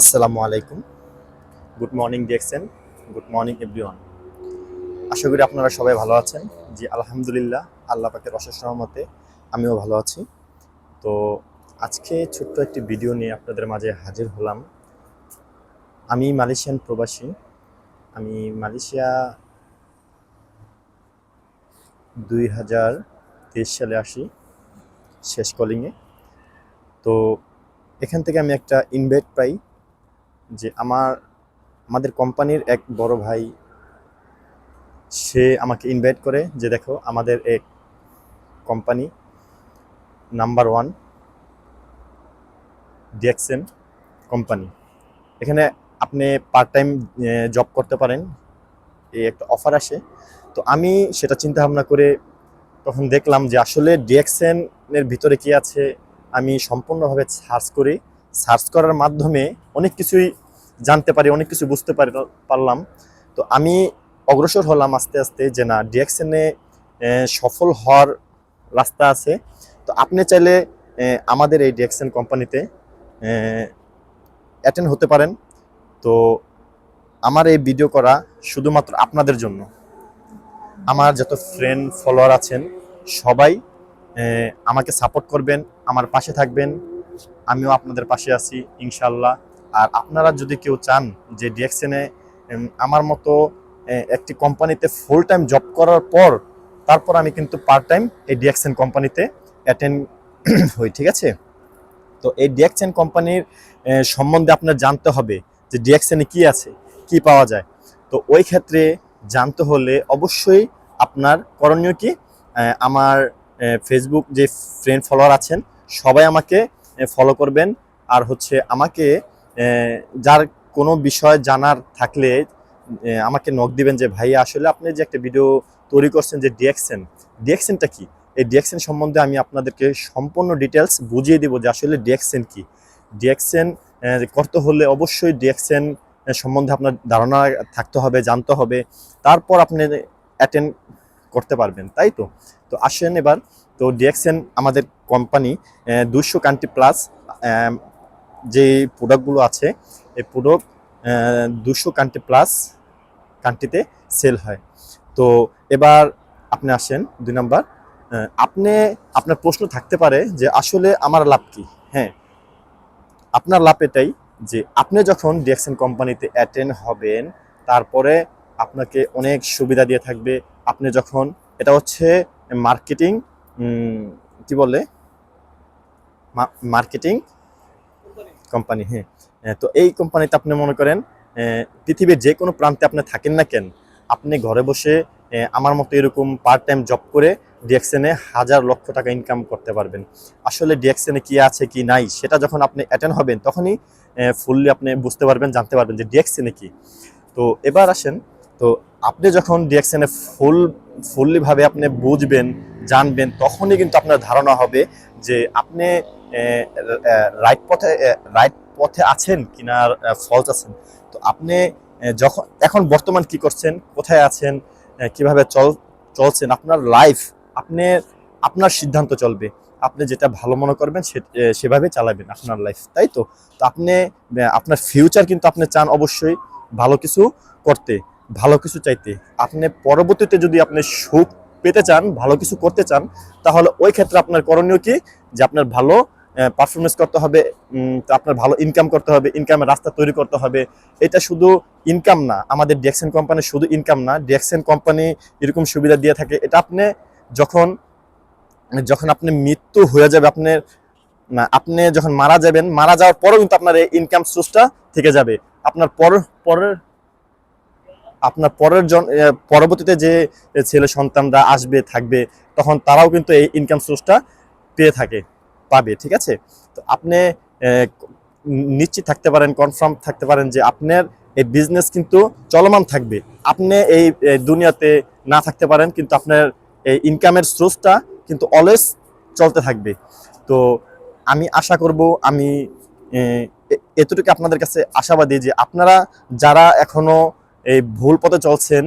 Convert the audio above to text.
আসসালামু আলাইকুম। Good morning DXN good morning everyone আশা করি আপনারা সবাই ভালো আছেন। জি আলহামদুলিল্লাহ আল্লাহ পাকের অশেষ রহমতে আমিও ভালো আছি। তো আজকে ছোট্ট একটি ভিডিও নিয়ে আপনাদের মাঝে হাজির হলাম। আমি মালয়েশিয়ান প্রবাসী। আমি মালয়েশিয়া দুই হাজার তেইশ সালে আসি শেষ কলিংয়ে তো এখান থেকে আমি একটা ইনভাইট পাই। যে আমার, আমাদের কোম্পানির এক বড় ভাই, সে আমাকে ইনভাইট করে যে দেখো আমাদের এক company number one DXN company. এখানে আপনি পার্ট টাইম জব করতে পারেন এই একটা অফার আসে। তো আমি সেটা চিন্তা ভাবনা করে তখন দেখলাম যে আসলে ডিএক্সএন এর ভিতরে কি আছে, আমি সম্পূর্ণভাবে সার্চ করি। সার্চ করার মাধ্যমে অনেক কিছুই জানতে পারি, অনেক কিছু বুঝতে পারি, পারলাম। তো আমি অগ্রসর হলাম আস্তে আস্তে যে না ডিএক্সএনে সফল হওয়ার রাস্তা আছে। তো আপনি চাইলে আমাদের এই ডিএক্সএন কোম্পানিতে অ্যাটেন্ড হতে পারেন। তো আমার এই ভিডিও করা শুধুমাত্র আপনাদের জন্য। আমার যত ফ্রেন্ড ফলোয়ার আছেন, সবাই আমাকে সাপোর্ট করবেন, আমার পাশে থাকবেন। আমিও আপনাদের পাশে আছি ইনশাল্লাহ আর আপনারা যদি কেউ চান যে ডিএক্সএনে আমার মতো একটি কোম্পানিতে ফুল টাইম জব করার পর, তারপর আমি কিন্তু পার্ট টাইম এই ডিএক্সএন কোম্পানিতে অ্যাটেন্ড হই, ঠিক আছে? তো এই ডিএক্সএন কোম্পানির সম্বন্ধে আপনার জানতে হবে যে ডিএক্সএনে কি আছে, কি পাওয়া যায়। তো ওই ক্ষেত্রে জানতে হলে অবশ্যই আপনার করণীয় কি? আমার ফেসবুক যে ফ্রেন্ড ফলোয়ার আছেন, সবাই আমাকে ফলো করবেন। আর হচ্ছে আমাকে যার কোনো বিষয় জানার থাকলে আমাকে নক দিবেন যে ভাই আসলে আপনি যে একটা ভিডিও তৈরি করছেন যে ডিএক্সেন ডিএক্সেনটা কি? এই ডিএক্সেন সম্বন্ধে আমি আপনাদেরকে সম্পূর্ণ ডিটেলস বুঝিয়ে দিব যে আসলে ডিএক্সেন কি। ডিএক্সেন করতে হলে অবশ্যই ডিএক্সেন সম্বন্ধে আপনার ধারণা থাকতে হবে, জানতে হবে। তারপর আপনি অ্যাটেন্ড করতে পারবেন, তাই তো? তো আসেন এবার। তো ডিএক্সেন আমাদের কোম্পানি দুশো কান্ট্রি প্লাস যে প্রোডাক্টগুলো আছে, এই প্রোডাক্ট দুশো কান্ট্রি প্লাস কান্ট্রিতে সেল হয়। তো এবার আপনি আসেন, দুই নাম্বার আপনি, আপনার প্রশ্ন থাকতে পারে যে আসলে আমার লাভ কি? হ্যাঁ আপনার লাভ এটাই যে আপনি যখন ডিএক্সএন কোম্পানিতে অ্যাটেন্ড হবেন, তারপরে আপনাকে অনেক সুবিধা দিয়ে থাকবে। আপনি যখন, এটা হচ্ছে মার্কেটিং কি বলে? মার্কেটিং কোম্পানি হ্যাঁ। তো এই কোম্পানিতে আপনি মনে করেন পৃথিবীর যে কোনো প্রান্তে আপনি থাকেন না কেন, আপনি ঘরে বসে আমার মতো এরকম পার্ট টাইম জব করে ডিএক্সএনে হাজার লক্ষ টাকা ইনকাম করতে পারবেন। আসলে ডিএক্সএনে কি আছে, কি নাই, সেটা যখন আপনি অ্যাটেন্ড হবেন, তখনই ফুললি আপনি বুঝতে পারবেন, জানতে পারবেন যে ডিএক্সএনে কি। তো এবার আসেন, তো আপনি যখন ডিএক্সএনে ফুল ফুললি ভাবে আপনি বুঝবেন, জানবেন, তখনই কিন্তু আপনার ধারণা হবে যে আপনি রাইট পথে রাইট পথে আছেন কিনা ফলস আছেন। তো আপনি যখন, এখন বর্তমান কি করছেন, কোথায় আছেন কীভাবে চল, চলছেন, আপনার লাইফ আপনি, আপনার সিদ্ধান্ত চলবে। আপনি যেটা ভালো মনে করবেন সেভাবে চালাবেন আপনার লাইফ তাই তো? তো আপনি আপনার ফিউচার কিন্তু আপনি চান অবশ্যই ভালো কিছু করতে। ভালো কিছু চাইতে। আপনি পরবর্তীতে যদি আপনি সুখ পেতে চান, ভালো কিছু করতে চান, তাহলে ওই ক্ষেত্রে আপনার করণীয় কি? যে আপনার ভালো পারফরমেন্স করতে হবে আপনার ভালো ইনকাম করতে হবে ইনকামের রাস্তা তৈরি করতে হবে। এটা শুধু ইনকাম না, আমাদের ডিএক্সেন কোম্পানি শুধু ইনকাম না ডিএক্সেন কোম্পানি এরকম সুবিধা দিয়ে থাকে। এটা আপনি যখন যখন আপনি মৃত্যু হয়ে যাবে আপনার না, আপনি যখন মারা যাবেন, মারা যাওয়ার পরেও কিন্তু আপনার এই ইনকাম সোর্সটা থেকে যাবে। আপনার পর, পরের আপনার পরের জন পরবর্তীতে যে ছেলে সন্তানরা আসবে, থাকবে, তখন তারাও কিন্তু এই ইনকাম সোর্সটা পেয়ে থাকে, পাবে, ঠিক আছে? তো আপনি নিশ্চিত থাকতে পারেন কনফার্ম থাকতে পারেন যে আপনার এই বিজনেস কিন্তু চলমান থাকবে। আপনি এই দুনিয়াতে না থাকতে পারেন, কিন্তু আপনার এই ইনকামের সোর্সটা কিন্তু অলওয়েজ চলতে থাকবে। তো আমি আশা করব, আমি এতটুকু আপনাদের কাছে আশাবাদী যে আপনারা যারা এখনও এই ভুল পথে চলছেন